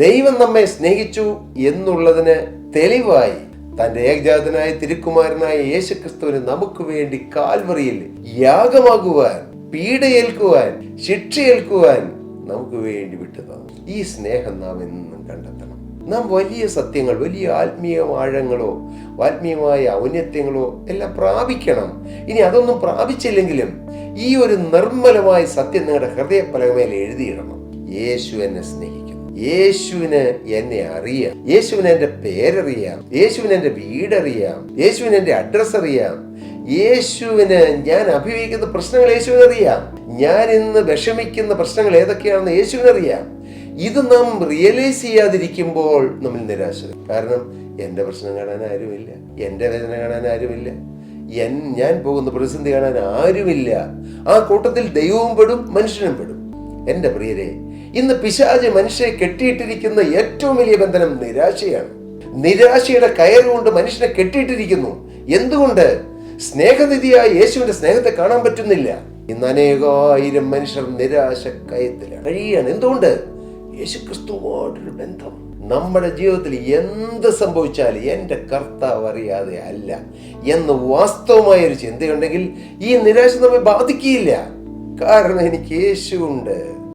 ദൈവം നമ്മെ സ്നേഹിച്ചു എന്നുള്ളതിന് തെളിവായി തന്റെ ഏകജാതനായ തിരുക്കുമാരനായ യേശുക്രിസ്തുവിന് നമുക്ക് വേണ്ടി കാൽവറിയിൽ യാഗമാകുവാൻ പീഡയേൽക്കുവാൻ ശിക്ഷയേൽക്കുവാൻ നമുക്ക് വേണ്ടി വിട്ടു തന്നു ഈ സ്നേഹം നാം എന്നും കണ്ടെത്തണം. നാം വലിയ സത്യങ്ങൾ വലിയ ആത്മീയ ആഴങ്ങളോ ആത്മീയമായ ഔന്നത്യങ്ങളോ എല്ലാം പ്രാപിക്കണം. ഇനി അതൊന്നും പ്രാപിച്ചില്ലെങ്കിലും ഈ ഒരു നിർമ്മലമായ സത്യം നിങ്ങളുടെ ഹൃദയപ്പലകമേൽ എഴുതിയിടണം. യേശു എന്നെ സ്നേഹിക്കുന്നു യേശുവിന് എന്നെ അറിയാം. യേശുവിന് എന്റെ പേരറിയാം. യേശുവിന് എന്റെ വീടറിയാം. യേശുവിന് എന്റെ അഡ്രസ്സ് അറിയാം. യേശുവിന് ഞാൻ അഭിമുഖിക്കുന്ന പ്രശ്നങ്ങൾ യേശുവിന് അറിയാം. ഞാൻ ഇന്ന് വിഷമിക്കുന്ന പ്രശ്നങ്ങൾ ഏതൊക്കെയാണെന്ന് യേശുവിന് അറിയാം. ഇത് നാം റിയലൈസ് ചെയ്യാതിരിക്കുമ്പോൾ നമ്മൾ നിരാശ കാരണം എന്റെ പ്രശ്നം കാണാൻ ആരുമില്ല. എന്റെ വേദന കാണാൻ ആരുമില്ല. എൻ ഞാൻ പോകുന്ന പ്രതിസന്ധി കാണാൻ ആരുമില്ല. ആ കൂട്ടത്തിൽ ദൈവവും പെടും മനുഷ്യനും പെടും. എന്റെ പ്രിയരെ ഇന്ന് പിശാജ് മനുഷ്യനെ കെട്ടിയിട്ടിരിക്കുന്ന ഏറ്റവും വലിയ ബന്ധനം നിരാശയാണ്. നിരാശയുടെ കയറുകൊണ്ട് മനുഷ്യനെ കെട്ടിയിട്ടിരിക്കുന്നു. എന്തുകൊണ്ട്? സ്നേഹനിധിയായ യേശുവിന്റെ സ്നേഹത്തെ കാണാൻ പറ്റുന്നില്ല. ഇന്ന് അനേകായിരം മനുഷ്യർ നിരാശ കയത്തിലാണ്. കഴിയാണ്. എന്തുകൊണ്ട്? യേശുക്രിസ്തുവായിട്ടൊരു ബന്ധം. നമ്മുടെ ജീവിതത്തിൽ എന്ത് സംഭവിച്ചാലും എന്റെ കർത്താവ് അറിയാതെ അല്ല എന്ന് വാസ്തവമായ ഒരു ചിന്തയുണ്ടെങ്കിൽ ഈ നിരാശ നമ്മെ ബാധിക്കുകയില്ല. കാരണം എനിക്ക് യേശു ഉണ്ട്